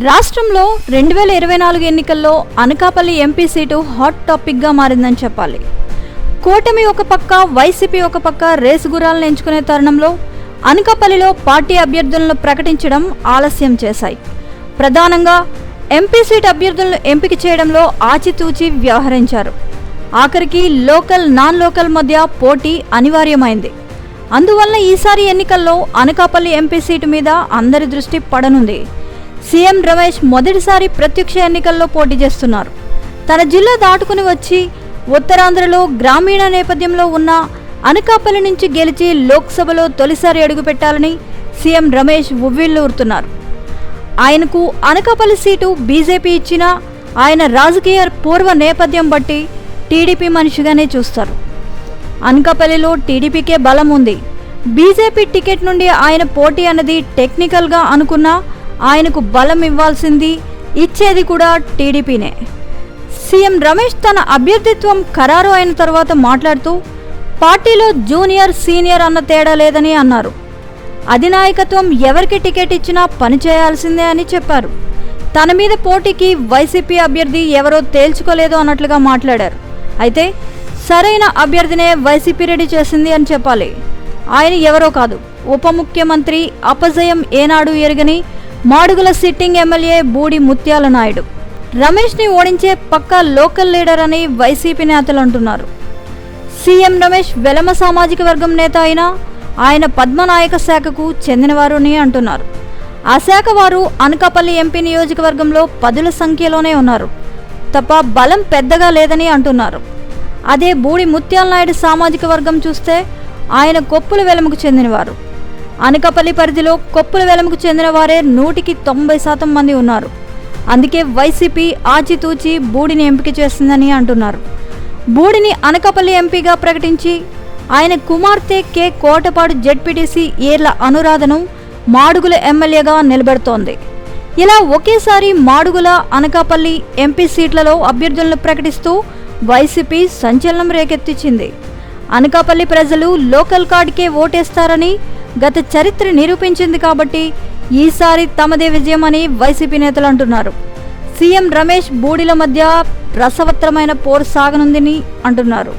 రాష్ట్రంలో రెండు వేల ఇరవై నాలుగు ఎన్నికల్లో అనకాపల్లి ఎంపీ సీటు హాట్ టాపిక్గా మారిందని చెప్పాలి. కూటమి ఒక పక్క వైసీపీ ఒక పక్క రేసు గుర్రాలను ఎంచుకునే తరుణంలో అనకాపల్లిలో పార్టీ అభ్యర్థులను ప్రకటించడం ఆలస్యం చేశాయి. ప్రధానంగా ఎంపీ సీట్ అభ్యర్థులను ఎంపిక చేయడంలో ఆచితూచి వ్యవహరించారు. ఆఖరికి లోకల్ నాన్ లోకల్ మధ్య పోటీ అనివార్యమైంది. అందువల్ల ఈసారి ఎన్నికల్లో అనకాపల్లి ఎంపీ సీటు మీద అందరి దృష్టి పడనుంది. సీఎం రమేష్ మొదటిసారి ప్రత్యక్ష ఎన్నికల్లో పోటీ చేస్తున్నారు. తన జిల్లా దాటుకుని వచ్చి ఉత్తరాంధ్రలో గ్రామీణ నేపథ్యంలో ఉన్న అనకాపల్లి నుంచి గెలిచి లోక్సభలో తొలిసారి అడుగుపెట్టాలని సీఎం రమేష్ ఉవ్విళ్ళూరుతున్నారు. ఆయనకు అనకాపల్లి సీటు బీజేపీ ఇచ్చినా ఆయన రాజకీయ పూర్వ నేపథ్యం బట్టి టీడీపీ మనిషిగానే చూస్తారు. అనకాపల్లిలో టీడీపీకే బలం ఉంది. బీజేపీ టికెట్ నుండి ఆయన పోటీ అన్నది టెక్నికల్గా అనుకున్నా ఆయనకు బలం ఇవ్వాల్సింది ఇచ్చేది కూడా టీడీపీనే. సీఎం రమేష్ తన అభ్యర్థిత్వం ఖరారు అయిన తర్వాత మాట్లాడుతూ పార్టీలో జూనియర్ సీనియర్ అన్న తేడా లేదని అన్నారు. అధినాయకత్వం ఎవరికి టికెట్ ఇచ్చినా పని చేయాల్సిందే అని చెప్పారు. తన మీద పోటీకి వైసీపీ అభ్యర్థి ఎవరో తేల్చుకోలేదు అన్నట్లుగా మాట్లాడారు. అయితే సరైన అభ్యర్థినే వైసీపీ రెడీ చేసింది అని చెప్పాలి. ఆయన ఎవరో కాదు. ఉప ముఖ్యమంత్రి అపజయం ఏనాడు ఎరగని మాడుగుల సిట్టింగ్ ఎమ్మెల్యే బూడి ముత్యాల నాయుడు. రమేష్ని ఓడించే పక్కా లోకల్ లీడర్ అని వైసీపీ నేతలు అంటున్నారు. సీఎం రమేష్ వెలమ సామాజిక వర్గం నేత అయినా ఆయన పద్మనాయక శాఖకు చెందినవారు అని అంటున్నారు. ఆ శాఖ వారు అనకాపల్లి ఎంపీ నియోజకవర్గంలో పదుల సంఖ్యలోనే ఉన్నారు. తప్ప బలం పెద్దగా లేదని అంటున్నారు. అదే బూడి ముత్యాల నాయుడు సామాజిక వర్గం చూస్తే ఆయన కొప్పుల వెలముకు చెందినవారు. అనకాపల్లి పరిధిలో కొప్పుల వెలముకు చెందిన వారే నూటికి తొంభై శాతం మంది ఉన్నారు. అందుకే వైసీపీ ఆచితూచి బూడిని ఎంపిక చేస్తుందని అంటున్నారు. బూడిని అనకాపల్లి ఎంపీగా ప్రకటించి ఆయన కుమార్తె కె. కోటపాడు జెడ్పీటీసీ ఏర్ల అనురాధను మాడుగుల ఎమ్మెల్యేగా నిలబెడుతోంది. ఇలా ఒకేసారి మాడుగుల అనకాపల్లి ఎంపీ సీట్లలో అభ్యర్థులను ప్రకటిస్తూ వైసీపీ సంచలనం రేకెత్తించింది. అనకాపల్లి ప్రజలు లోకల్ కార్డుకే ఓటేస్తారని గత చరిత్ర నిరూపించింది కాబట్టి ఈసారి తమదే విజయమని వైసీపీ నేతలు అంటున్నారు. సీఎం రమేష్ బూడిల మధ్య రసవత్తరమైన పోరు సాగనుందని అంటున్నారు.